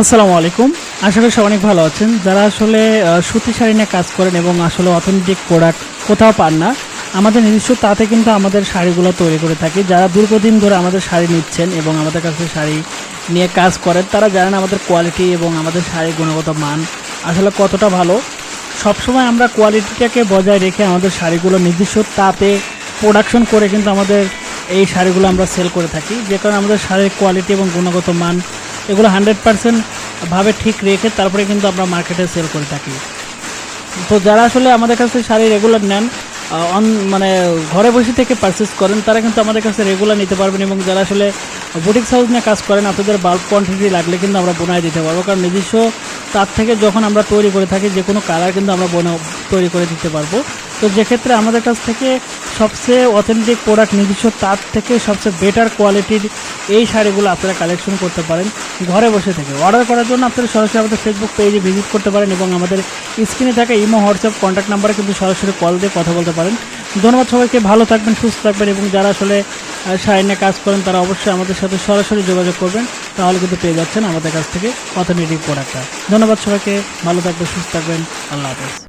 আসসালামু আলাইকুম। আশা করি অনেক ভালো আছেন। যারা আসলে সুতি শাড়ি নিয়ে কাজ করেন এবং আসলে অথেন্টিক প্রোডাক্ট কোথাও পান না, আমাদের নিজস্ব তাতে কিন্তু আমাদের শাড়িগুলো তৈরি করে থাকি। যারা দীর্ঘদিন ধরে আমাদের শাড়ি নিচ্ছেন এবং আমাদের কাছে শাড়ি নিয়ে কাজ করেন, তারা জানেন আমাদের কোয়ালিটি এবং আমাদের শাড়ির গুণগত মান আসলে কতটা ভালো। সবসময় আমরা কোয়ালিটিটাকে বজায় রেখে আমাদের শাড়িগুলো নিজস্ব তাতে প্রোডাকশন করে কিন্তু আমাদের এই শাড়িগুলো আমরা সেল করে থাকি। যে কারণে আমাদের শাড়ির কোয়ালিটি এবং গুণগত মান এগুলো হান্ড্রেড ভাবে ঠিক রেখে তারপরে কিন্তু আমরা মার্কেটে সেল করে থাকি। তো যারা আসলে আমাদের কাছে শাড়ি রেগুলার নেন অন মানে ঘরে বসে থেকে পারচেস করেন, তারা কিন্তু আমাদের কাছে রেগুলার নিতে পারবেন এবং যারা আসলে বুটিক হাউস নিয়ে কাজ করেন, আপনাদের বাল্ক কোয়ান্টিটি লাগলে কিন্তু আমরা বোনায় দিতে পারব। কারণ নিজস্ব তার থেকে যখন আমরা তৈরি করে থাকি, যে কোনো কালার কিন্তু আমরা বোনা তৈরি করে দিতে পারব। তো যেক্ষেত্রে আমাদের কাছ থেকে সবচেয়ে অথেন্টিক প্রোডাক্ট নিজস্ব, তার থেকে সবচেয়ে বেটার কোয়ালিটির এই শাড়িগুলো আপনারা কালেকশন করতে পারেন ঘরে বসে থেকে। অর্ডার করার জন্য আপনারা সরাসরি আমাদের ফেসবুক পেজে ভিজিট করতে পারেন এবং আমাদের স্ক্রিনে থাকা ইমো হোয়াটসঅ্যাপ কন্ট্যাক্ট নাম্বারে কিন্তু সরাসরি কল দিয়ে কথা বলতে পারেন। ধন্যবাদ সবাইকে, ভালো থাকবেন, সুস্থ থাকবেন এবং যারা আসলে শাড়ি নিয়ে কাজ করেন তারা অবশ্যই আমাদের সাথে সরাসরি যোগাযোগ করবেন। তাহলে কিন্তু পেয়ে যাচ্ছেন আমাদের কাছ থেকে অথেন্টিক প্রোডাক্টটা ধন্যবাদ সবাইকে, ভালো থাকবেন, সুস্থ থাকবেন, আল্লাহ হাফেজ।